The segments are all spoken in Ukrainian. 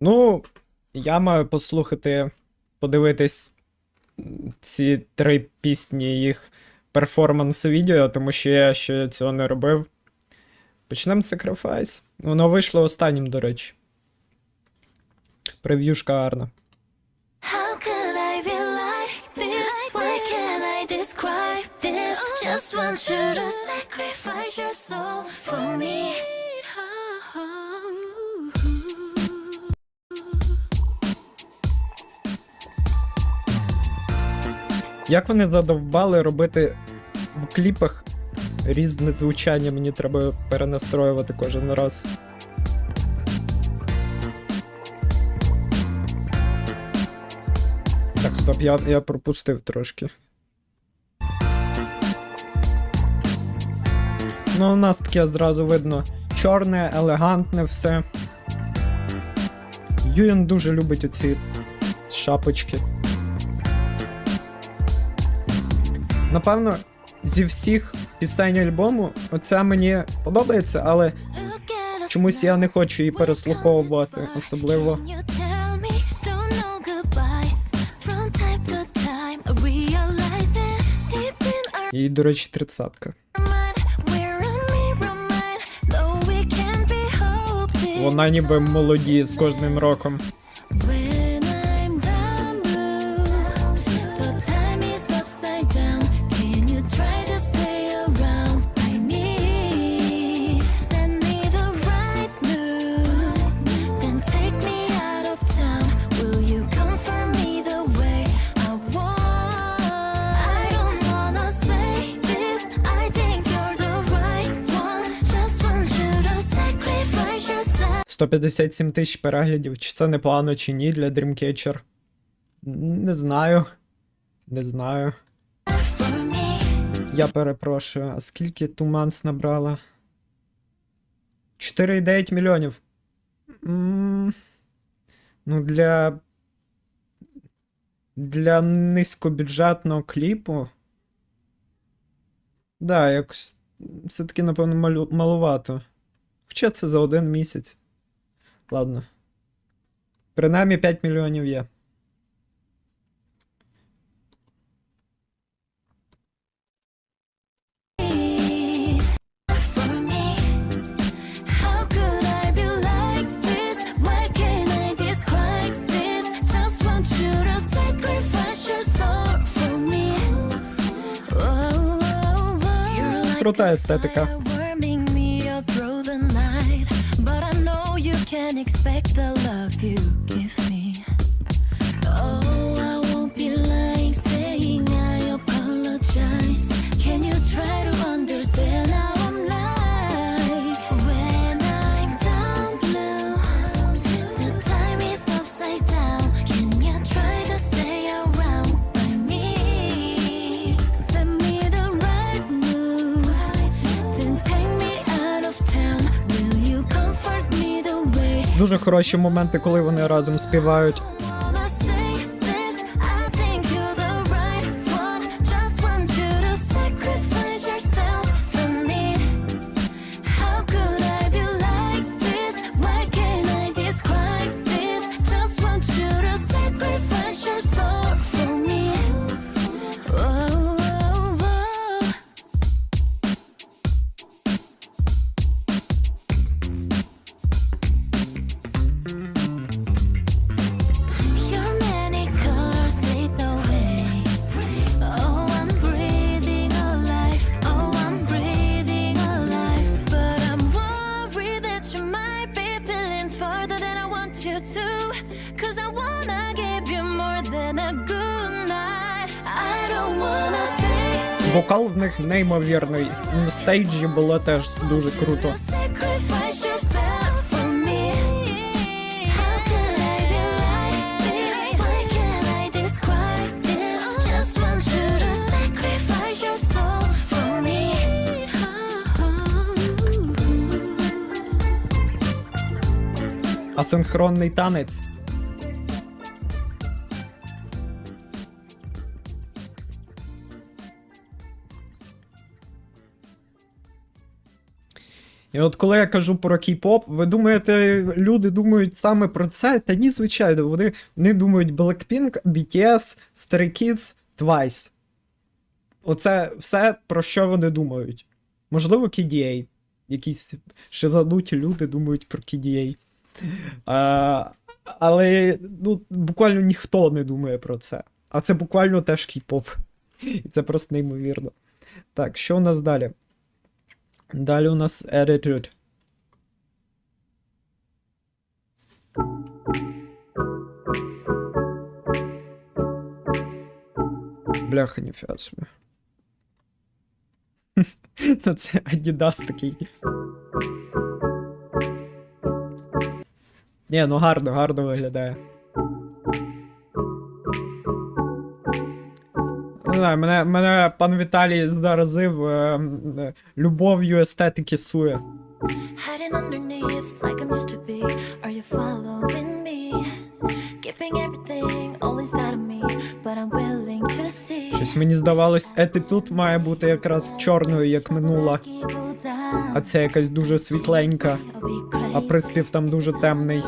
Ну, я маю послухати, подивитись ці три пісні, їх перформанс відео, тому що я ще цього не робив. Почнемо з Sacrifice. Воно вийшло останнім, до речі. Прев'юшка гарна. Just want you to sacrifice your soul. Як вони задовбали робити в кліпах різне звучання, мені треба перенастроювати кожен раз. Так, стоп, я, я пропустив трошки. Ну, у нас таке зразу видно чорне, елегантне все. Юєн дуже любить оці шапочки. Напевно, зі всіх пісень альбому, оця мені подобається, але чомусь я не хочу її переслуховувати, особливо. Їй, до речі, тридцатка. Вона ніби молоді з кожним роком. 157 тисяч переглядів. Чи це непогано, чи ні для Dreamcatcher? Не знаю. Не знаю. Я перепрошую, а скільки Туманс набрала? 4,9 мільйонів. Ну, для. Для низькобюджетного кліпу. Да, якось. Все-таки, напевно, малю... малувато. Хоча це за один місяць. Ладно. Принаймні 5 мільйонів є. For me, Expect the love you give Дуже хороші моменти, коли вони разом співають. Вокал в них неймовірний. На стейджі було теж дуже круто. Sacrifice yourself І от коли я кажу про кей-поп, ви думаєте, люди думають саме про це? Та ні, звичайно, вони, вони думають Blackpink, BTS, Stray Kids, Twice. Оце все, про що вони думають. Можливо, KDA. Якісь шизануті люди думають про KDA. А, але ну, буквально ніхто не думає про це. А це буквально теж кей-поп. І це просто неймовірно. Так, що у нас далі? Далі у нас Attitude. Бляха, ніфіга собі. Ну це Adidas такий. Ні, ну гарно, гарно виглядає. Не знаю, мене, мене пан Віталій заразив е, е, любов'ю естетики сує. Hiding underneath like I'm used to be. Are you following me? Keeping everything all inside of me, but I'm willing to see. Щось мені здавалось, Attitude має бути якраз чорною, як минула, а ця якась дуже світленька, а приспів там дуже темний.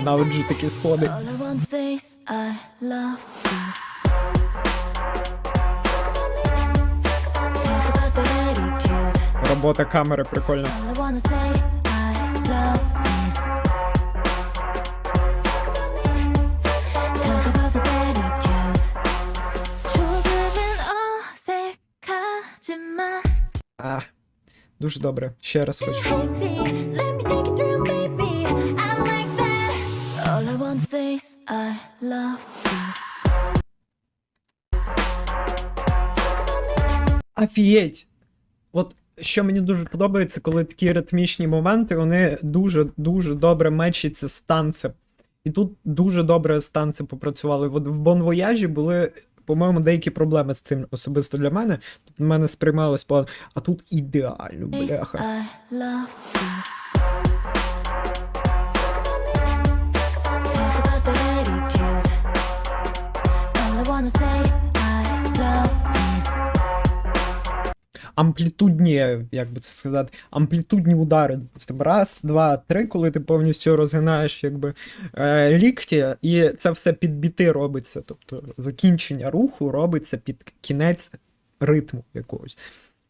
ненавиджу такі сходи. Робота камери прикольна. А, дуже добре. Ще раз хочу. Офігеть! От що мені дуже подобається, коли такі ритмічні моменти, вони дуже-дуже добре мечаться з танцем. І тут дуже добре з танцем попрацювали. От в Бон Вояжі були, по-моєму, деякі проблеми з цим особисто для мене. Тобто мене сприймалось погано. А тут ідеально, бляха. Амплітудні, як би це сказати, амплітудні удари. Допустим, раз, два, три, коли ти повністю розгинаєш якби, е, лікті, і це все під біти робиться. Тобто закінчення руху робиться під кінець ритму якогось.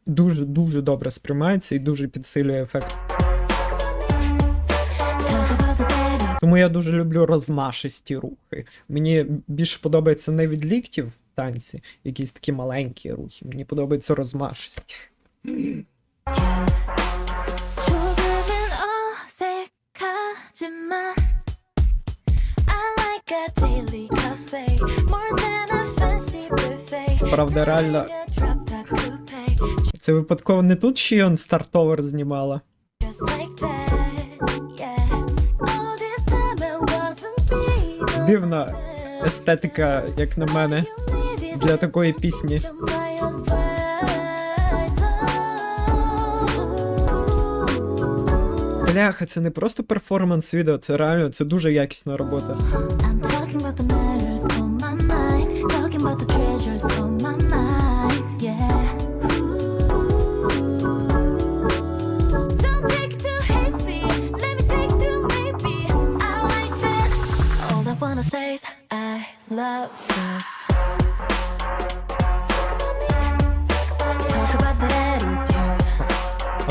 Дуже дуже добре сприймається і дуже підсилює ефект. Тому я дуже люблю розмашисті рухи. Мені більше подобається не від ліктів танці, якісь такі маленькі рухи. Мені подобається розмашість. Правда, реально. Це випадково не тут що йон стартовер знімала. Дивна естетика, як на мене для такої пісні. Бляха, це не просто перформанс відео, це реально це дуже якісна робота. I'm talking about the matters on my mind, talking about the treasures on my mind,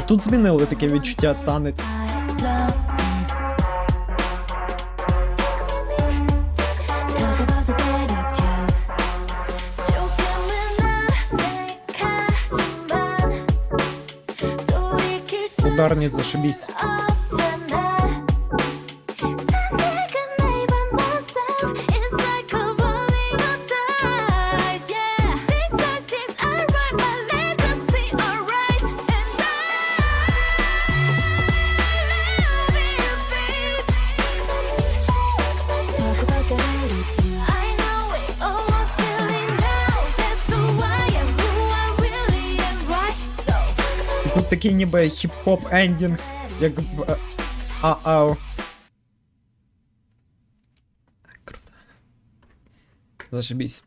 тут змінили таке відчуття танець. Ударні love І тут такий ніби хіп-хоп ендінг, як в е, ААО. Круто. Зашибісь.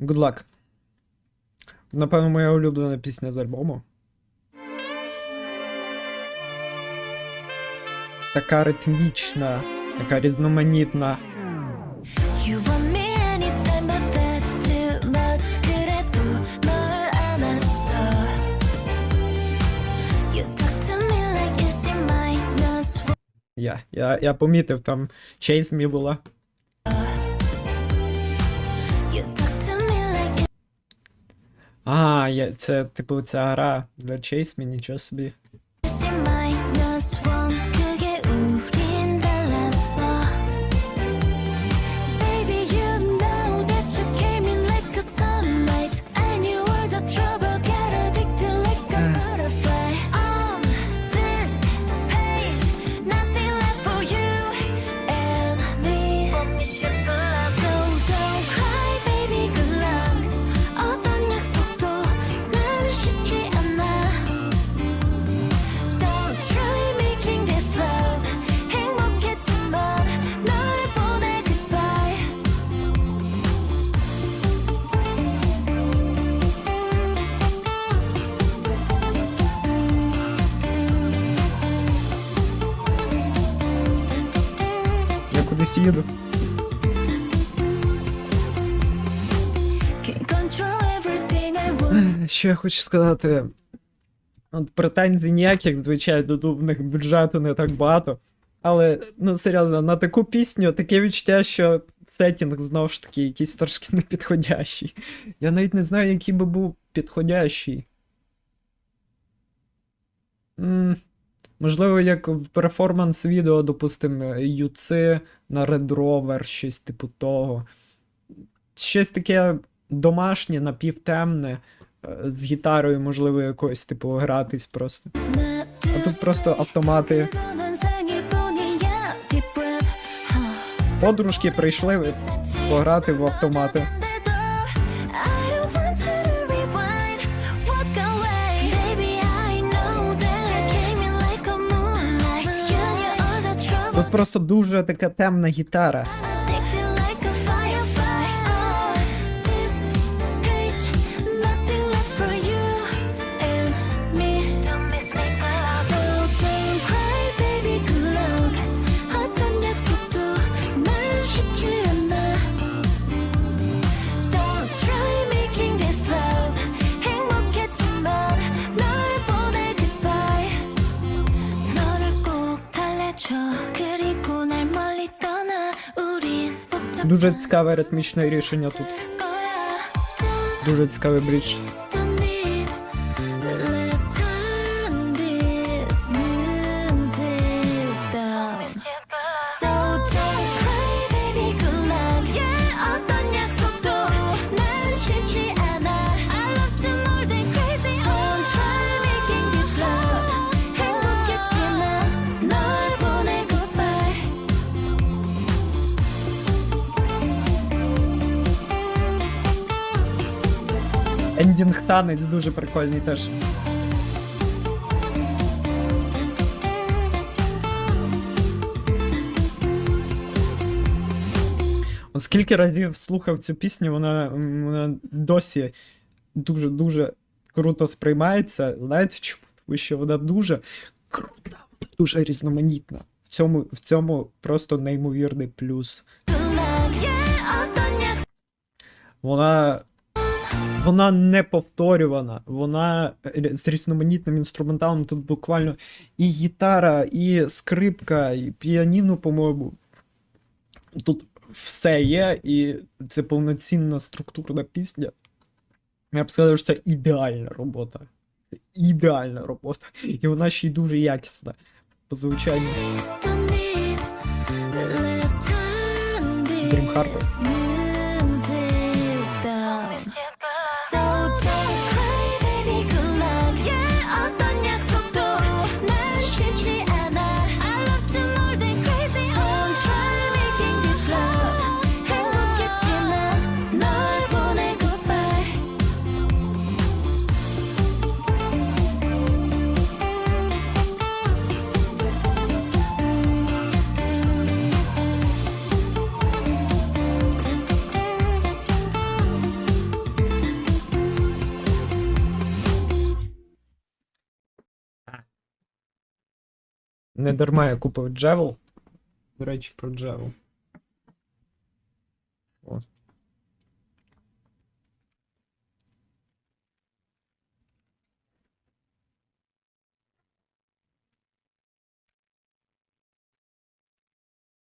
Good luck. Напевно, моя улюблена пісня з альбому. Така ритмічна, така різноманітна. Я, я, я помітив, там Chase була. А, я, це типу ця гра для Chase Me, нічого собі. Їду. Want. Що я хочу сказати? От претензій ніяких, звичайно, тут в них бюджету не так багато. Але, ну серйозно, на таку пісню таке відчуття, що сеттінг знову ж таки якийсь трошки непідходящий. Я навіть не знаю, який би був підходящий. м можливо, як в перформанс відео, допустимо, юци на Red Rover, щось типу того. Щось таке домашнє, напівтемне, е, з гітарою, можливо, якоюсь, типу, гратись просто. А тут просто автомати. Подружки прийшли пограти в автомати. Тут просто дуже така темна гітара. Дуже цікаве ритмічне рішення тут. 거야 Дуже цікавий брідж. Ендінг танець дуже прикольний теж. Скільки разів слухав цю пісню, вона вона досі дуже-дуже круто сприймається. Знаєте чому? Тому що вона дуже крута, вона дуже різноманітна. В цьому в цьому просто неймовірний плюс. Вона вона не повторювана, вона з різноманітним інструменталом. Тут буквально і гітара, і скрипка, і піаніно, по-моєму. Тут все є, і це повноцінна структурна пісня. Я б сказав, що це ідеальна робота. Це ідеальна робота. І вона ще й дуже якісна. По this Dream Harbor. Не дарма я купив Джевел. До речі, про Джевел.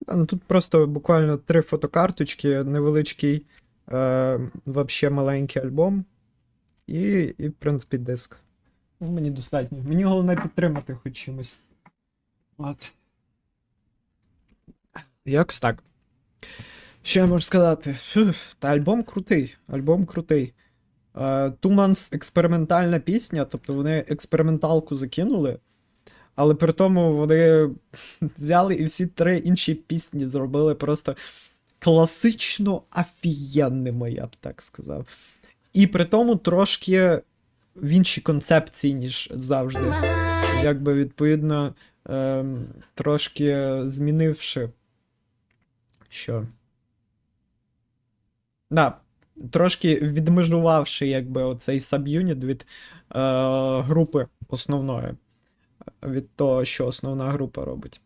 Ну тут просто буквально три фотокарточки, невеличкий, е, вообще маленький альбом. І, і, в принципі, диск. Ну, мені достатньо. Мені головне підтримати хоч чимось. От. Якось так. Що я можу сказати? Фух, та альбом крутий. Альбом крутий. Е, Туманс експериментальна пісня, тобто вони експерименталку закинули, але при тому вони взяли і всі три інші пісні зробили просто класично офігенними, я б так сказав. І при тому трошки в іншій концепції, ніж завжди. Якби відповідно ем, трошки змінивши. Що? Да, трошки відмежувавши, якби, оцей саб'юніт від е, групи основної. Від того, що основна група робить.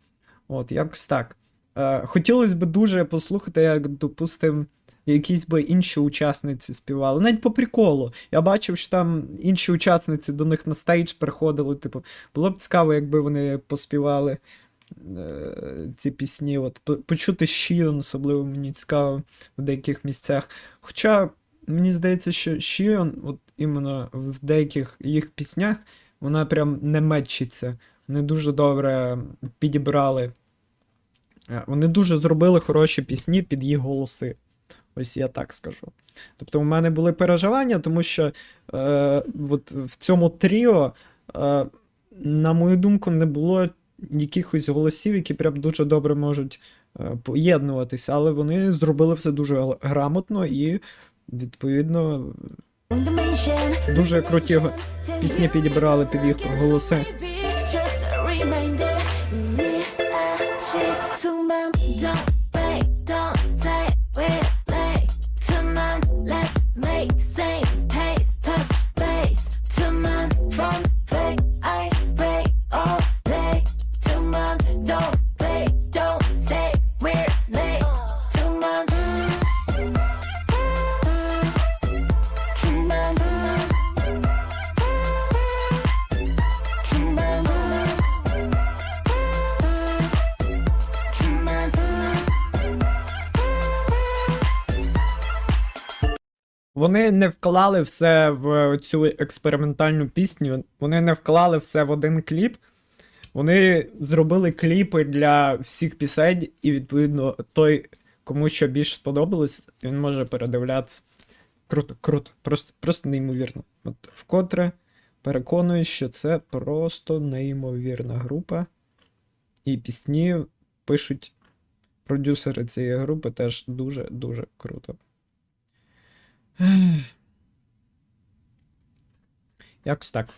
От, якось так. Е, хотілося б дуже послухати, як, допустим, якісь би інші учасниці співали. Навіть по приколу. Я бачив, що там інші учасниці до них на стейдж приходили. Типу, було б цікаво, якби вони поспівали е, ці пісні. От, почути Шіон, особливо мені цікаво в деяких місцях. Хоча мені здається, що Шіон, от іменно в деяких їх піснях, вона прям не мечиться. Вони дуже добре підібрали. Е, Вони дуже зробили хороші пісні під їх голоси. Ось я так скажу. Тобто, у мене були переживання, тому що е, от в цьому тріо, е, на мою думку, не було якихось голосів, які прям дуже добре можуть е, поєднуватися, але вони зробили все дуже грамотно і, відповідно, дуже круті пісні підібрали під їх голоси. Вони не вклали все в цю експериментальну пісню, вони не вклали все в один кліп. Вони зробили кліпи для всіх пісень, і, відповідно, той, кому що більше сподобалось, він може передивлятися. Круто, круто, просто, просто неймовірно. От вкотре переконую, що це просто неймовірна група. І пісні пишуть продюсери цієї групи теж дуже-дуже круто. Якось так.